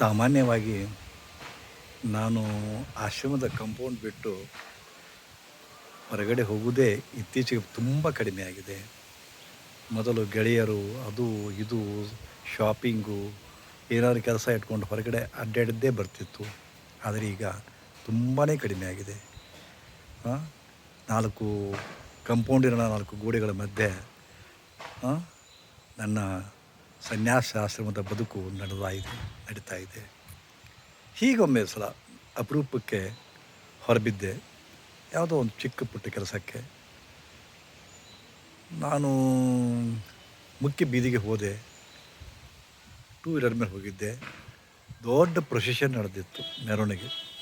ಸಾಮಾನ್ಯವಾಗಿ ನಾನು ಆಶ್ರಮದ ಕಂಪೌಂಡ್ ಬಿಟ್ಟು ಹೊರಗಡೆ ಹೋಗುವುದೇ ಇತ್ತೀಚೆಗೆ ತುಂಬ ಕಡಿಮೆ ಆಗಿದೆ. ಮೊದಲು ಗೆಳೆಯರು ಅದು ಇದು ಶಾಪಿಂಗು ಏನಾದ್ರು ಕೆಲಸ ಇಟ್ಕೊಂಡು ಹೊರಗಡೆ ಅಡ್ಡಾಡಿದ್ದೇ ಬರ್ತಿತ್ತು. ಆದರೆ ಈಗ ತುಂಬಾ ಕಡಿಮೆ ಆಗಿದೆ. ನಾಲ್ಕು ಕಂಪೌಂಡಿನ ನಾಲ್ಕು ಗೋಡೆಗಳ ಮಧ್ಯೆ ನನ್ನ ಸನ್ಯಾಸಾಶ್ರಮದ ಬದುಕು ನಡೆದಾಯಿತು ನಡೀತಾ ಇದೆ. ಹೀಗೊಮ್ಮೆ ಸಲ ಅಪರೂಪಕ್ಕೆ ಹೊರಬಿದ್ದೆ. ಯಾವುದೋ ಒಂದು ಚಿಕ್ಕ ಪುಟ್ಟ ಕೆಲಸಕ್ಕೆ. ನಾನು ಮುಖ್ಯ ಬೀದಿಗೆ ಹೋದೆ. ಟೂ ವೀಲರ್ ಮೇಲೆ ಹೋಗಿದ್ದೆ. ದೊಡ್ಡ ಪ್ರೊಸೆಷನ್ ನಡೆದಿತ್ತು ಮೆರವಣಿಗೆ.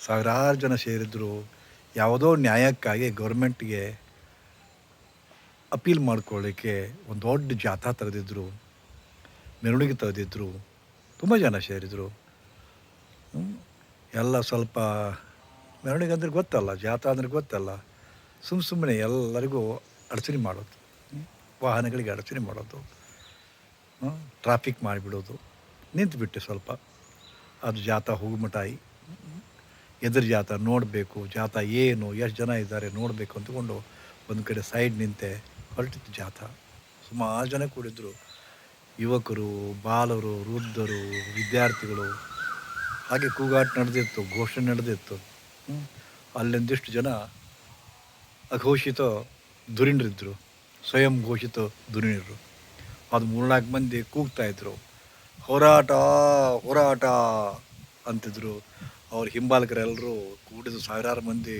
ಸಾವಿರಾರು ಜನ ಸೇರಿದ್ರು. ಯಾವುದೋ ನ್ಯಾಯಕ್ಕಾಗಿ ಗೌರ್ಮೆಂಟ್ಗೆ ಅಪೀಲ್ ಮಾಡ್ಕೊಳ್ಳಿಕ್ಕೆ ಒಂದು ದೊಡ್ಡ ಜಾಥಾ ತೆರೆದಿದ್ದರು ಮೆರವಣಿಗೆ ತೆರೆದಿದ್ದರು ತುಂಬ ಜನ ಸೇರಿದರು. ಎಲ್ಲ ಸ್ವಲ್ಪ ಮೆರವಣಿಗೆ ಅಂದ್ರೆ ಗೊತ್ತಲ್ಲ, ಜಾಥಾ ಅಂದ್ರೆ ಗೊತ್ತಲ್ಲ. ಸುಮ್ಮ ಸುಮ್ಮನೆ ಎಲ್ಲರಿಗೂ ಅಡಚಣೆ ಮಾಡೋದು. ವಾಹನಗಳಿಗೆ ಅಡಚಣೆ ಮಾಡೋದು. ಟ್ರಾಫಿಕ್ ಮಾಡಿಬಿಡೋದು. ನಿಂತುಬಿಟ್ಟೆ ಸ್ವಲ್ಪ. ಅದು ಜಾಥಾ ಹೋಗ್ಮಟಾಯಿ. ಎದುರು ಜಾಥಾ ನೋಡಬೇಕು, ಜಾಥಾ ಏನು, ಎಷ್ಟು ಜನ ಇದ್ದಾರೆ ನೋಡಬೇಕು ಅಂದ್ಕೊಂಡು ಒಂದು ಕಡೆ ಸೈಡ್ ನಿಂತೆ ಹೊರಟಿತ್ತು ಜಾಥಾ. ಸುಮಾರು ಜನ ಕೂಡಿದ್ರು. ಯುವಕರು, ಬಾಲರು, ವೃದ್ಧರು, ವಿದ್ಯಾರ್ಥಿಗಳು. ಹಾಗೆ ಕೂಗಾಟ ನಡೆದಿತ್ತು, ಘೋಷಣೆ ನಡೆದಿತ್ತು. ಅಲ್ಲೊಂದಿಷ್ಟು ಜನ ಅಘೋಷಿತ ಧುರಿಣರಿದ್ದರು ಸ್ವಯಂ ಘೋಷಿತ ದುರಿಣರು ಅದು ಮೂರ್ನಾಲ್ಕು ಮಂದಿ ಕೂಗ್ತಾ ಇದ್ರು. ಹೋರಾಟ ಹೋರಾಟ ಅಂತಿದ್ರು. ಅವ್ರ ಹಿಂಬಾಲಕರೆಲ್ಲರೂ ಕೂಡಿದ ಸಾವಿರಾರು ಮಂದಿ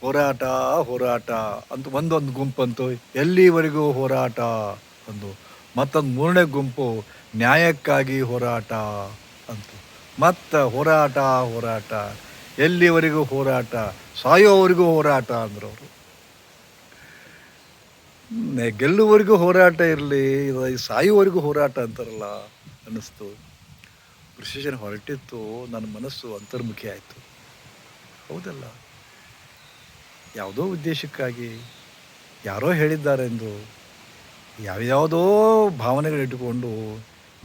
ಹೋರಾಟ ಹೋರಾಟ ಅಂತ ಒಂದೊಂದು ಗುಂಪಂತು ಎಲ್ಲಿವರೆಗೂ ಹೋರಾಟ ಅಂದು. ಮತ್ತೊಂದು ಮೂರನೇ ಗುಂಪು ನ್ಯಾಯಕ್ಕಾಗಿ ಹೋರಾಟ ಅಂತ. ಮತ್ತು ಹೋರಾಟ ಹೋರಾಟ, ಎಲ್ಲಿವರೆಗೂ ಹೋರಾಟ, ಸಾಯೋವರೆಗೂ ಹೋರಾಟ ಅಂದ್ರು ಅವರು. ಗೆಲ್ಲುವರೆಗೂ ಹೋರಾಟ ಇರಲಿ ಸಾಯುವವರೆಗೂ ಹೋರಾಟ ಅಂತಾರಲ್ಲ ಅನ್ನಿಸ್ತು. ಪ್ರಿಸಿಷನ್ ಹೊರಟಿತ್ತು, ನನ್ನ ಮನಸ್ಸು ಅಂತರ್ಮುಖಿ ಆಯಿತು. ಹೌದಲ್ಲ? ಯಾವುದೋ ಉದ್ದೇಶಕ್ಕಾಗಿ ಯಾರೋ ಹೇಳಿದ್ದಾರೆಂದು ಯಾವ್ಯಾವುದೋ ಭಾವನೆಗಳಿಟ್ಟುಕೊಂಡು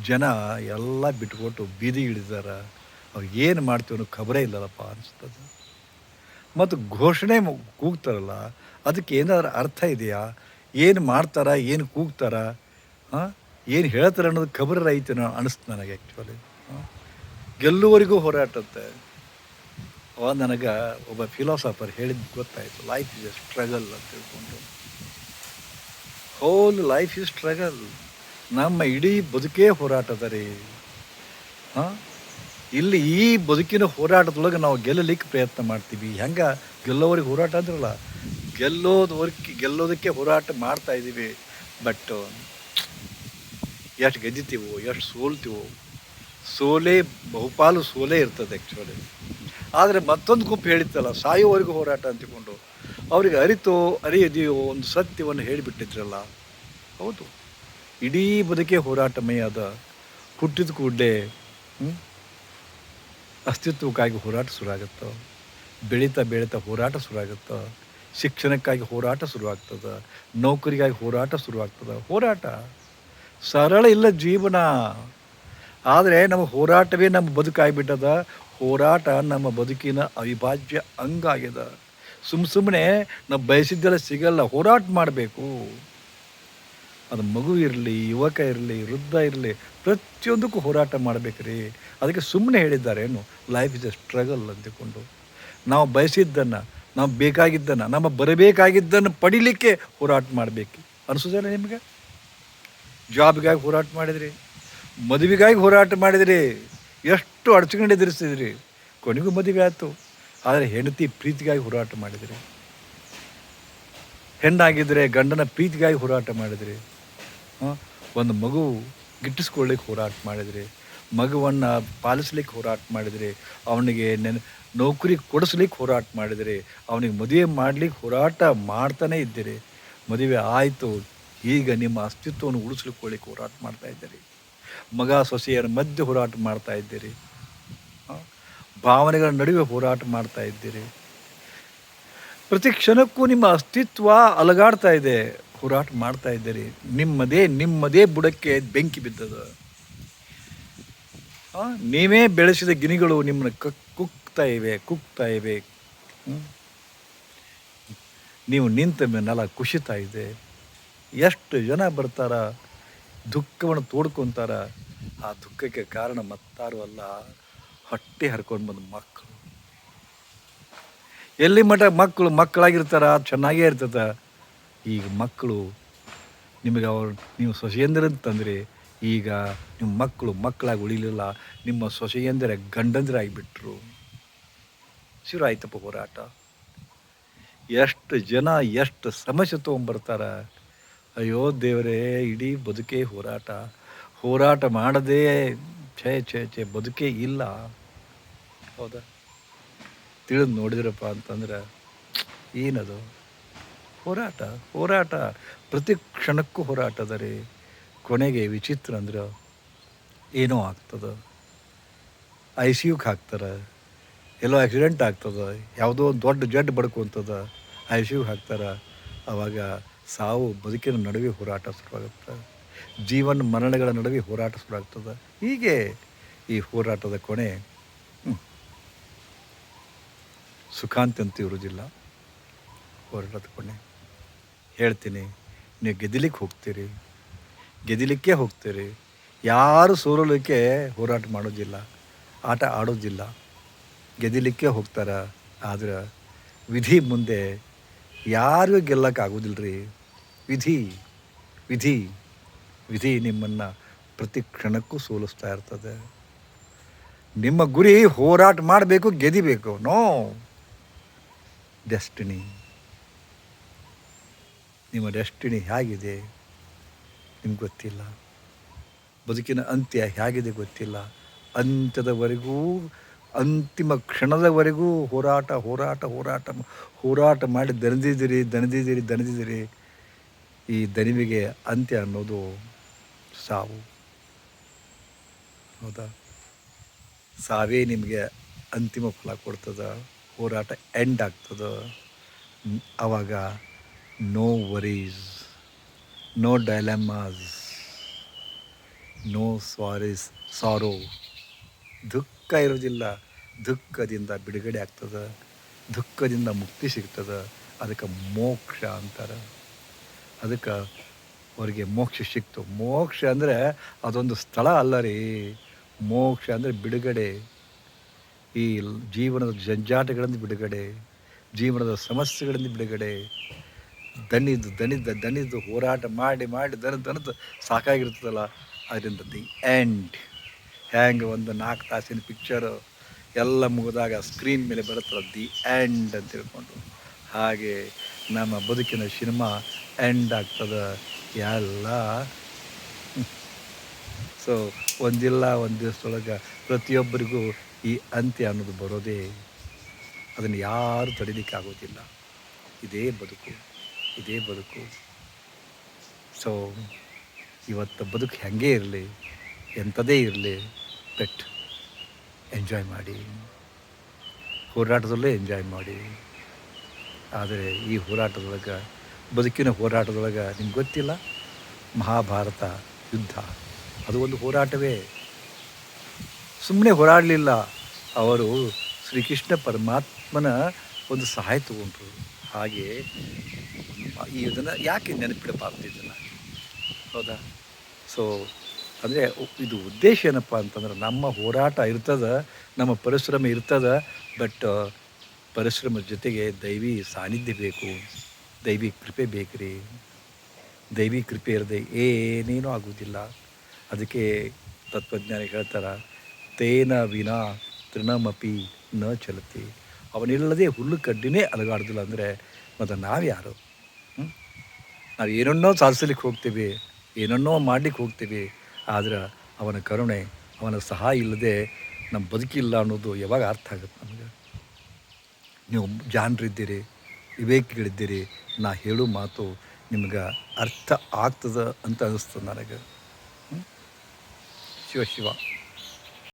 ಜನ ಎಲ್ಲ ಬಿಟ್ಕೊಟ್ಟು ಬೀದಿ ಇಳಿದಾರ ಅವ್ರು ಏನು ಮಾಡ್ತೀವಿ ಅನ್ನೋ ಖಬರೇ ಇಲ್ಲಲ್ಲಪ್ಪ ಅನಿಸ್ತದೆ ಮತ್ತು ಘೋಷಣೆ ಕೂಗ್ತಾರಲ್ಲ, ಅದಕ್ಕೆ ಏನಾದ್ರು ಅರ್ಥ ಇದೆಯಾ? ಏನು ಮಾಡ್ತಾರ, ಏನು ಕೂಗ್ತಾರ? ಏನು ಹೇಳ್ತಾರೆ ಅನ್ನೋದು ಖಬರ ಐತೆ ಅನ್ನಿಸ್ತು ಅನಿಸ್ತು ನನಗೆ ಆ್ಯಕ್ಚುಲಿ ಗೆಲ್ಲುವರಿಗೂ ಹೋರಾಟತ್ತೆ ಅವಾಗ ನನಗೆ ಒಬ್ಬ ಫಿಲಾಸಫರ್ ಹೇಳಿದ್ದು ಗೊತ್ತಾಯಿತು. ಲೈಫ್ ಇಸ್ ಎ ಸ್ಟ್ರಗಲ್ ಅಂತ ತಿಳ್ಕೊಂಡು. ಹೋಲ್ ಲೈಫ್ ಇಸ್ ಸ್ಟ್ರಗಲ್ ನಮ್ಮ ಇಡೀ ಬದುಕೇ ಹೋರಾಟದ ರೀ. ಹಾಂ? ಇಲ್ಲಿ ಈ ಬದುಕಿನ ಹೋರಾಟದೊಳಗೆ ನಾವು ಗೆಲ್ಲಲಿಕ್ಕೆ ಪ್ರಯತ್ನ ಮಾಡ್ತೀವಿ. ಹೆಂಗೆ? ಗೆಲ್ಲೋವ್ರಿಗೆ ಹೋರಾಟ ಅಂದ್ರಲ್ಲ, ಗೆಲ್ಲೋದವರ್ಕಿ, ಗೆಲ್ಲೋದಕ್ಕೆ ಹೋರಾಟ ಮಾಡ್ತಾ ಇದ್ದೀವಿ ಬಟ್ ಎಷ್ಟು ಗೆದ್ದಿತೀವೋ, ಎಷ್ಟು ಸೋಲ್ತೀವೋ, ಸೋಲೇ, ಬಹುಪಾಲು ಸೋಲೇ ಇರ್ತದೆ ಆ್ಯಕ್ಚುಲಿ ಆದರೆ ಮತ್ತೊಂದು ಗುಂಪು ಹೇಳಿತ್ತಲ್ಲ, ಸಾಯುವವರೆಗೂ ಹೋರಾಟ ಅಂತಿಕೊಂಡು. ಅವರಿಗೆ ಅರಿತೋ, ಅರಿಯದೆಯೋ ಒಂದು ಸತ್ಯವನ್ನು ಹೇಳಿಬಿಟ್ಟಿದ್ರಲ್ಲ. ಹೌದು. ಇಡೀ ಬದುಕೇ ಹೋರಾಟಮಯ ಅದ ಹುಟ್ಟಿದ ಕೂಡಲೇ ಅಸ್ತಿತ್ವಕ್ಕಾಗಿ ಹೋರಾಟ ಶುರುವಾಗುತ್ತೆ, ಬೆಳೀತಾ ಬೆಳೀತಾ ಹೋರಾಟ ಶುರುವಾಗುತ್ತೆ, ಶಿಕ್ಷಣಕ್ಕಾಗಿ ಹೋರಾಟ ಶುರುವಾಗ್ತದೆ, ನೌಕರಿಗಾಗಿ ಹೋರಾಟ ಶುರುವಾಗ್ತದೆ. ಹೋರಾಟ ಸರಳ ಇಲ್ಲ ಜೀವನ. ಆದರೆ ನಮ್ಮ ಹೋರಾಟವೇ ನಮ್ಮ ಬದುಕಾಗಿಬಿಟ್ಟದ. ಹೋರಾಟ ನಮ್ಮ ಬದುಕಿನ ಅವಿಭಾಜ್ಯ ಅಂಗ ಆಗ್ಯದ. ಸುಮ್ ಸುಮ್ಮನೆ ನಾವು ಬಯಸಿದ್ದೆಲ್ಲ ಸಿಗಲ್ಲ, ಹೋರಾಟ ಮಾಡಬೇಕು. ಅದು ಮಗು ಇರಲಿ, ಯುವಕ ಇರಲಿ, ವೃದ್ಧ ಇರಲಿ, ಪ್ರತಿಯೊಂದಕ್ಕೂ ಹೋರಾಟ ಮಾಡಬೇಕ್ರಿ ಅದಕ್ಕೆ ಸುಮ್ಮನೆ ಹೇಳಿದ್ದಾರೆ ಏನು ಲೈಫ್ ಇಸ್ ಎ ಸ್ಟ್ರಗಲ್ ಅಂತಕೊಂಡು ನಾವು ಬಯಸಿದ್ದನ್ನು, ನಾವು ಬೇಕಾಗಿದ್ದನ್ನು, ನಮ್ಮ ಬರಬೇಕಾಗಿದ್ದನ್ನು ಪಡಿಲಿಕ್ಕೆ ಹೋರಾಟ ಮಾಡಬೇಕು. ಅನಿಸೋದಿಲ್ಲ ನಿಮಗೆ? ಜಾಬ್ಗಾಗಿ ಹೋರಾಟ ಮಾಡಿದ್ರಿ? ಮದುವೆಗಾಗಿ ಹೋರಾಟ ಮಾಡಿದಿರಿ. ಎಷ್ಟು ಅಡಚಣೆ ಎದುರಿಸಿದ್ರಿ. ಕೊನೆಗೂ ಮದುವೆ ಆಯಿತು. ಆದರೆ ಹೆಂಡತಿ ಪ್ರೀತಿಗಾಗಿ ಹೋರಾಟ ಮಾಡಿದಿರಿ. ಹೆಣ್ಣಾಗಿದ್ದರೆ ಗಂಡನ ಪ್ರೀತಿಗಾಗಿ ಹೋರಾಟ ಮಾಡಿದಿರಿ. ಒಂದು ಮಗು ಗಿಟ್ಟಿಸ್ಕೊಳ್ಳಿಕ್ಕೆ ಹೋರಾಟ ಮಾಡಿದಿರಿ. ಮಗುವನ್ನು ಪಾಲಿಸ್ಲಿಕ್ಕೆ ಹೋರಾಟ ಮಾಡಿದ್ರಿ. ಅವನಿಗೆ ನೆನ, ನೌಕರಿ ಕೊಡಿಸ್ಲಿಕ್ಕೆ ಹೋರಾಟ ಮಾಡಿದಿರಿ. ಅವನಿಗೆ ಮದುವೆ ಮಾಡ್ಲಿಕ್ಕೆ ಹೋರಾಟ ಮಾಡ್ತಾನೇ ಇದ್ದೀರಿ. ಮದುವೆ ಆಯಿತು. ಈಗ ನಿಮ್ಮ ಅಸ್ತಿತ್ವವನ್ನು ಉಳಿಸ್ಲಿಕ್ಕೆ ಹೋರಾಟ ಮಾಡ್ತಾ ಇದ್ದೀರಿ. ಮಗ ಸೊಸೆಯರ ಮಧ್ಯೆ ಹೋರಾಟ ಮಾಡ್ತಾ ಇದ್ದೀರಿ. ಭಾವನೆಗಳ ನಡುವೆ ಹೋರಾಟ ಮಾಡ್ತಾ ಇದ್ದೀರಿ. ಪ್ರತಿ ಕ್ಷಣಕ್ಕೂ ನಿಮ್ಮ ಅಸ್ತಿತ್ವ ಅಲಗಾಡ್ತಾ ಇದೆ. ಹೋರಾಟ ಮಾಡ್ತಾ ಇದ್ದೀರಿ. ನಿಮ್ಮದೇ ನಿಮ್ಮದೇ ಬುಡಕ್ಕೆ ಬೆಂಕಿ ಬಿದ್ದದ ನೀವೇ ಬೆಳೆಸಿದ ಗಿನಿಗಳು ನಿಮ್ಮನ್ನು ಕ ಕುಗ್ತಾ ಇವೆ, ಕುಕ್ತಾ ಇವೆ? ನೀವು ನಿಂತ ಮೇಲೆ ನೆಲ ಕುಸಿತಾ ಇದೆ. ಎಷ್ಟು ಜನ ಬರ್ತಾರ? ದುಃಖವನ್ನು ತೋಡ್ಕೊಂತಾರ, ಆ ದುಃಖಕ್ಕೆ ಕಾರಣ ಮತ್ತಾರು ಅಲ್ಲ, ಹೊಟ್ಟೆ ಹರ್ಕೊಂಡು ಬಂದ ಮಕ್ಕಳು. ಎಲ್ಲಿ ಮಟ್ಟ ಮಕ್ಕಳು ಮಕ್ಕಳಾಗಿರ್ತಾರ, ಚೆನ್ನಾಗೇ ಇರ್ತದ. ಈಗ ಮಕ್ಕಳು ನಿಮಗೆ ಅವ್ರು, ನೀವು ಸೊಸೆಯಂದಿರಂತಂದರೆ ಈಗ ನಿಮ್ಮ ಮಕ್ಕಳು ಮಕ್ಕಳಾಗಿ ಉಳಿಲಿಲ್ಲ, ನಿಮ್ಮ ಸೊಸೆಯಂದಿರ ಗಂಡಂದಿರಾಗಿಬಿಟ್ರು ಶುರು ಹೋರಾಟ. ಎಷ್ಟು ಜನ ಎಷ್ಟು ಸಮಸ್ಯೆ ತೊಗೊಂಬರ್ತಾರ ಅಯ್ಯೋ ದೇವರೇ, ಇಡೀ ಬದುಕೇ ಹೋರಾಟ. ಹೋರಾಟ ಮಾಡದೇ ಛೇ ಛೇ ಛೇ, ಬದುಕೇ ಇಲ್ಲ. ಹೌದಾ? ತಿಳಿದು ನೋಡಿದ್ರಪ್ಪ ಅಂತಂದ್ರೆ ಏನದು? ಹೋರಾಟ ಹೋರಾಟ. ಪ್ರತಿ ಕ್ಷಣಕ್ಕೂ ಹೋರಾಟ ಅದ ರೀ. ಕೊನೆಗೆ ವಿಚಿತ್ರ ಅಂದ್ರೆ ಏನೋ ಆಗ್ತದೆ. ಐ ಸಿ ಯುಗೆ ಹಾಕ್ತಾರೆ. ಎಲ್ಲೋ ಆಕ್ಸಿಡೆಂಟ್ ಆಗ್ತದೆ. ಯಾವುದೋ ಒಂದು ದೊಡ್ಡ ಜಡ್ ಬಡ್ಕೊಂತದ. ಐ ಸಿ ಯುಗೆ ಹಾಕ್ತಾರೆ. ಆವಾಗ ಸಾವು ಬದುಕಿನ ನಡುವೆ ಹೋರಾಟ ಶುರುವಾಗುತ್ತೆ. ಜೀವನ ಮರಣಗಳ ನಡುವೆ ಹೋರಾಟ ಶುರುವಾಗ್ತದೆ. ಹೀಗೆ ಈ ಹೋರಾಟದ ಕೊನೆ ಸುಖಾಂತಿ ಅಂತ ಇರುವುದಿಲ್ಲ. ಹೋರಾಟದ ಕೊನೆ. ಹೇಳ್ತೀನಿ, ನೀವು ಗೆದಿಲಿಕ್ಕೆ ಹೋಗ್ತೀರಿ. ಗೆದಿಲಿಕ್ಕೆ ಹೋಗ್ತೀರಿ. ಯಾರು ಸೋಲಲಿಕ್ಕೆ ಹೋರಾಟ ಮಾಡೋದಿಲ್ಲ, ಆಟ ಆಡೋದಿಲ್ಲ. ಗೆದಿಲಿಕ್ಕೆ ಹೋಗ್ತಾರೆ? ಆದರೆ ವಿಧಿ ಮುಂದೆ ಯಾರಿಗೂ ಗೆಲ್ಲಕ್ಕಾಗೋದಿಲ್ಲ ರೀ ವಿಧಿ ವಿಧಿ ವಿಧಿ ನಿಮ್ಮನ್ನು ಪ್ರತಿ ಕ್ಷಣಕ್ಕೂ ಸೋಲಿಸ್ತಾ ಇರ್ತದೆ. ನಿಮ್ಮ ಗುರಿ ಹೋರಾಟ ಮಾಡಬೇಕು, ಗೆದಿಬೇಕು. No, destiny. ನಿಮ್ಮ ಡೆಸ್ಟಿನಿ ಹೇಗಿದೆ? ನಿಮ್ಗೆ ಗೊತ್ತಿಲ್ಲ. ಬದುಕಿನ ಅಂತ್ಯ ಹೇಗಿದೆ ಗೊತ್ತಿಲ್ಲ. ಅಂತ್ಯದವರೆಗೂ ಅಂತಿಮ ಕ್ಷಣದವರೆಗೂ ಹೋರಾಟ ಹೋರಾಟ ಹೋರಾಟ ಹೋರಾಟ ಮಾಡಿ ದಣಿದಿದ್ದೀರಿ ದಣಿದಿದ್ದೀರಿ ದಣಿದಿದ್ದೀರಿ ಈ ದಣಿವಿಗೆ ಅಂತ್ಯ ಅನ್ನೋದು ಸಾವು. ಹೌದಾ? ಸಾವೇ ನಿಮಗೆ ಅಂತಿಮ ಫಲ ಕೊಡ್ತದೆ, ಹೋರಾಟ ಎಂಡ್ ಆಗ್ತದೆ. ಆವಾಗ no worries no dilemmas no sorrows sorrow ದುಃಖ ಇರೋದಿಲ್ಲ ದುಃಖದಿಂದ ಬಿಡುಗಡೆ ಆಗ್ತದೆ, ದುಃಖದಿಂದ ಮುಕ್ತಿ ಸಿಗ್ತದೆ, ಅದಕ್ಕೆ ಮೋಕ್ಷ ಅಂತಾರೆ. ಅದಕ್ಕೆ ಅವರಿಗೆ ಮೋಕ್ಷ ಸಿಕ್ತು. ಮೋಕ್ಷ ಅಂದರೆ ಅದೊಂದು ಸ್ಥಳ ಅಲ್ಲ ರೀ. ಮೋಕ್ಷ ಅಂದರೆ ಬಿಡುಗಡೆ. ಈ ಜೀವನದ ಜಂಜಾಟಗಳಿಂದ ಬಿಡುಗಡೆ, ಜೀವನದ ಸಮಸ್ಯೆಗಳಿಂದ ಬಿಡುಗಡೆ. ದಣಿದು, ದಣಿದ, ದಣಿದು ಹೋರಾಟ ಮಾಡಿ ಮಾಡಿ ದನ ದನದ ಸಾಕಾಗಿರ್ತದಲ್ಲ. ಅದರಿಂದ ದಿ ಎಂಡ್ ಹ್ಯಾಂಗೆ ಒಂದು ನಾಲ್ಕು ತಾಸಿನ ಪಿಕ್ಚರು ಎಲ್ಲ ಮುಗಿದಾಗ ಸ್ಕ್ರೀನ್ ಮೇಲೆ ಬರುತ್ತಲ್ಲ ದಿ ಎಂಡ್ ಅಂತ ತಿಳ್ಕೊಂಡು. ಹಾಗೆ ನಮ್ಮ ಬದುಕಿನ ಸಿನಿಮಾ ಎಂಡ್ ಆಗ್ತದೆ ಎಲ್ಲ. ಸೊ ಒಂದಿಲ್ಲ, ಒಂದು ದಿವಸದೊಳಗೆ ಪ್ರತಿಯೊಬ್ಬರಿಗೂ ಈ ಅಂತ್ಯ ಅನ್ನೋದು ಬರೋದೇ ಅದನ್ನು ಯಾರು ತಡಿಲಿಕ್ಕೆ ಆಗೋದಿಲ್ಲ. ಇದೇ ಬದುಕು ಇದೇ ಬದುಕು. ಸೊ ಇವತ್ತು ಬದುಕು ಹೇಗೆ ಇರಲಿ ಎಂಥದೇ ಇರಲಿ ಬೆಟ್ ಎಂಜಾಯ್ ಮಾಡಿ. ಹೋರಾಟದಲ್ಲೇ ಎಂಜಾಯ್ ಮಾಡಿ. ಆದರೆ ಈ ಹೋರಾಟದೊಳಗೆ, ಬದುಕಿನ ಹೋರಾಟದೊಳಗೆ ನಿಮ್ಗೆ ಗೊತ್ತಿಲ್ಲ? ಮಹಾಭಾರತ ಯುದ್ಧ. ಅದು ಒಂದು ಹೋರಾಟವೇ. ಸುಮ್ಮನೆ ಹೋರಾಡಲಿಲ್ಲ. ಅವರು ಶ್ರೀಕೃಷ್ಣ ಪರಮಾತ್ಮನ ಒಂದು ಸಹಾಯ ತಗೊಂಡ್ರು. ಹಾಗೆ ಈ ಇದನ್ನು ಯಾಕೆ ನೆನಪಿಡಬಾರ್ದು ಇದನ್ನು? ಹೌದಾ? ಸೊ ಅಂದರೆ ಇದು ಉದ್ದೇಶ ಏನಪ್ಪ ಅಂತಂದ್ರೆ ನಮ್ಮ ಹೋರಾಟ ಇರ್ತದೆ, ನಮ್ಮ ಪರಿಶ್ರಮ ಇರ್ತದೆ ಬಟ್ ಪರಿಶ್ರಮದ ಜೊತೆಗೆ ದೈವಿ ಸಾನ್ನಿಧ್ಯ ಬೇಕು, ದೈವಿ ಕೃಪೆ ಬೇಕ್ರಿ. ದೈವಿ ಕೃಪೆ ಇರದೆ ಏನೇನೂ ಆಗುವುದಿಲ್ಲ. ಅದಕ್ಕೆ ತತ್ವಜ್ಞಾನಿ ಹೇಳ್ತಾರೆ, ತೇನ ವಿನಾ ತೃಣಮಪಿ ನ ಚಲತಿ. ಅವನಿಲ್ಲದೆ ಹುಲ್ಲು ಕಡ್ಡಿನೇ ಅಲಗಾಡೋದಿಲ್ಲ ಅಂದರೆ ಮತ್ತು ನಾವ್ಯಾರು? ನಾವು ಏನನ್ನೋ ಸಾಧಿಸ್ಲಿಕ್ಕೆ ಹೋಗ್ತೀವಿ ಏನನ್ನೋ ಮಾಡ್ಲಿಕ್ಕೆ ಹೋಗ್ತೀವಿ ಆದ್ರೆ ಅವನ ಕರುಣೆ, ಅವನ ಸಹಾಯ ಇಲ್ಲದೆ ನಮ್ಮ ಬದುಕಿಲ್ಲ ಅನ್ನೋದು ಯಾವಾಗ ಅರ್ಥ ಆಗುತ್ತೆ ನಮಗೆ? ನೀವು ಜಾಣರಿದ್ದೀರಿ ವಿವೇಕಿಗಳಿದ್ದೀರಿ, ನಾ ಹೇಳೋ ಮಾತು ನಿಮ್ಗೆ ಅರ್ಥ ಆಗ್ತದೆ ಅಂತ ಅನ್ನಿಸ್ತದೆ ನನಗೆ? ಶಿವ ಶಿವ.